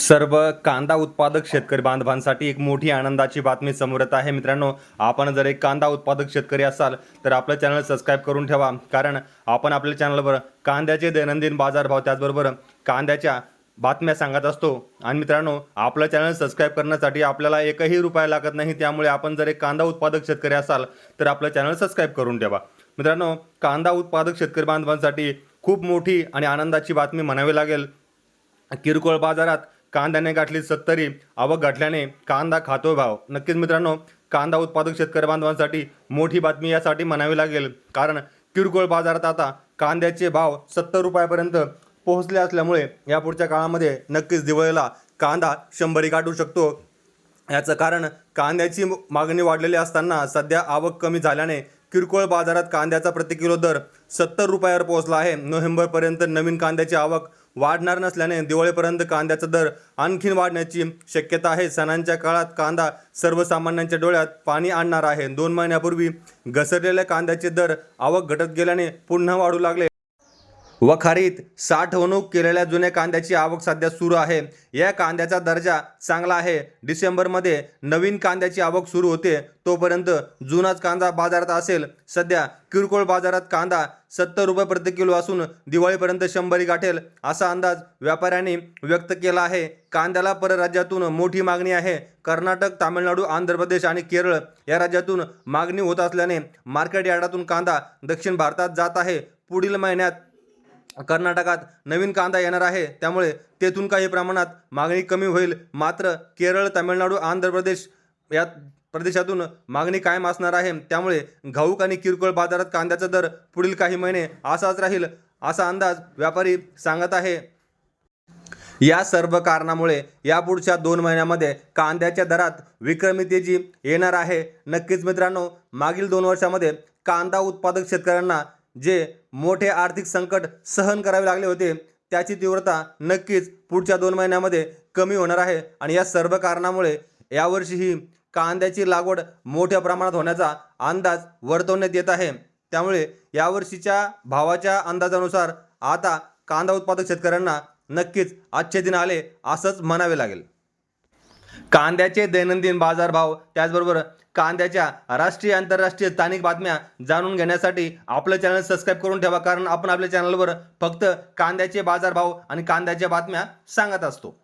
सर्व कांदा उत्पादक शेतकरी बांधवांसाठी एक मोठी आनंदाची बातमी समोर येत आहे. मित्रांनो आपण जर एक कांदा उत्पादक शेतकरी असाल तर आपलं चॅनल सबस्क्राईब करून ठेवा. कारण आपण आपल्या चॅनलवर कांद्याचे दैनंदिन बाजारभाव त्याचबरोबर कांद्याच्या बातम्या सांगत असतो. आणि मित्रांनो आपलं चॅनल सबस्क्राईब करण्यासाठी आपल्याला एकही रुपया लागत नाही. त्यामुळे आपण जर एक कांदा उत्पादक शेतकरी असाल तर आपलं चॅनल सबस्क्राईब करून ठेवा. मित्रांनो कांदा उत्पादक शेतकरी बांधवांसाठी खूप मोठी आणि आनंदाची बातमी म्हणावी लागेल. किरकोळ बाजारात कांद्याने गाठली सत्तरी आवक गाठल्याने कांदा खातो भाव. नक्कीच मित्रांनो कांदा उत्पादक शेतकरी बांधवांसाठी मोठी बातमी यासाठी म्हणावी लागेल. कारण किरकोळ बाजारात आता कांद्याचे भाव सत्तर रुपयापर्यंत पोहोचले असल्यामुळे यापुढच्या काळामध्ये नक्कीच दिवाळीला कांदा शंभरी गाठू शकतो. याचं कारण कांद्याची मागणी वाढलेली असताना सध्या आवक कमी झाल्याने किरकोळ बाजारात कांद्याचा प्रति किलो दर सत्तर रुपयावर पोहोचला आहे. नोव्हेंबरपर्यंत नवीन कांद्याची आवक वाढणार नसल्याने दिवाळीपर्यंत कांद्याचा दर आणखीन वाढण्याची शक्यता आहे. सणांच्या काळात कांदा सर्वसामान्यांच्या डोळ्यात पाणी आणणार आहे. दोन महिन्यापूर्वी घसरलेल्या कांद्याचे दर आवक घटत गेल्याने पुन्हा वाढू लागले. वखारीत साठवणूक केलेल्या जुन्या कांद्याची आवक सध्या सुरू आहे. या कांद्याचा दर्जा चांगला आहे. डिसेंबरमध्ये नवीन कांद्याची आवक सुरू होते. तोपर्यंत जुनाच कांदा बाजारात असेल. सध्या किरकोळ बाजारात कांदा सत्तर रुपये प्रति किलो असून दिवाळीपर्यंत शंभरी गाठेल असा अंदाज व्यापाऱ्यांनी व्यक्त केला आहे. कांद्याला परराज्यातून मोठी मागणी आहे. कर्नाटक तामिळनाडू आंध्र प्रदेश आणि केरळ या राज्यातून मागणी होत असल्याने मार्केट यार्डातून कांदा दक्षिण भारतात जात आहे. पुढील महिन्यात कर्नाटकात नवीन कांदा येणार आहे. त्यामुळे तेथून काही प्रमाणात मागणी कमी होईल. मात्र केरळ तामिळनाडू आंध्र प्रदेश या प्रदेशातून मागणी कायम असणार आहे. त्यामुळे घाऊक आणि किरकोळ बाजारात कांद्याचा दर पुढील काही महिने असाच राहील असा अंदाज व्यापारी सांगत आहे. या सर्व कारणामुळे यापुढच्या दोन महिन्यामध्ये कांद्याच्या दरात विक्रमी तेजी येणार आहे. नक्कीच मित्रांनो मागील दोन वर्षामध्ये कांदा उत्पादक शेतकऱ्यांना जे मोठे आर्थिक संकट सहन करावे लागले होते त्याची तीव्रता नक्कीच पुढच्या दोन महिन्यामध्ये कमी होणार आहे. आणि या सर्व कारणामुळे यावर्षीही कांद्याची लागवड मोठ्या प्रमाणात होण्याचा अंदाज वर्तवण्यात येत आहे. त्यामुळे यावर्षीच्या भावाच्या अंदाजानुसार आता कांदा उत्पादक शेतकऱ्यांना नक्कीच आजचे दिन आले असंच म्हणावे लागेल. कांद्याचे दैनंदिन बाजारभाव त्याचबरोबर कांद्याच्या राष्ट्रीय आंतरराष्ट्रीय स्थानिक बातम्या जाणून घेण्यासाठी आपलं चॅनल सबस्क्राईब करून ठेवा. कारण आपण आपल्या चॅनलवर फक्त कांद्याचे बाजारभाव आणि कांद्याच्या बातम्या सांगत असतो.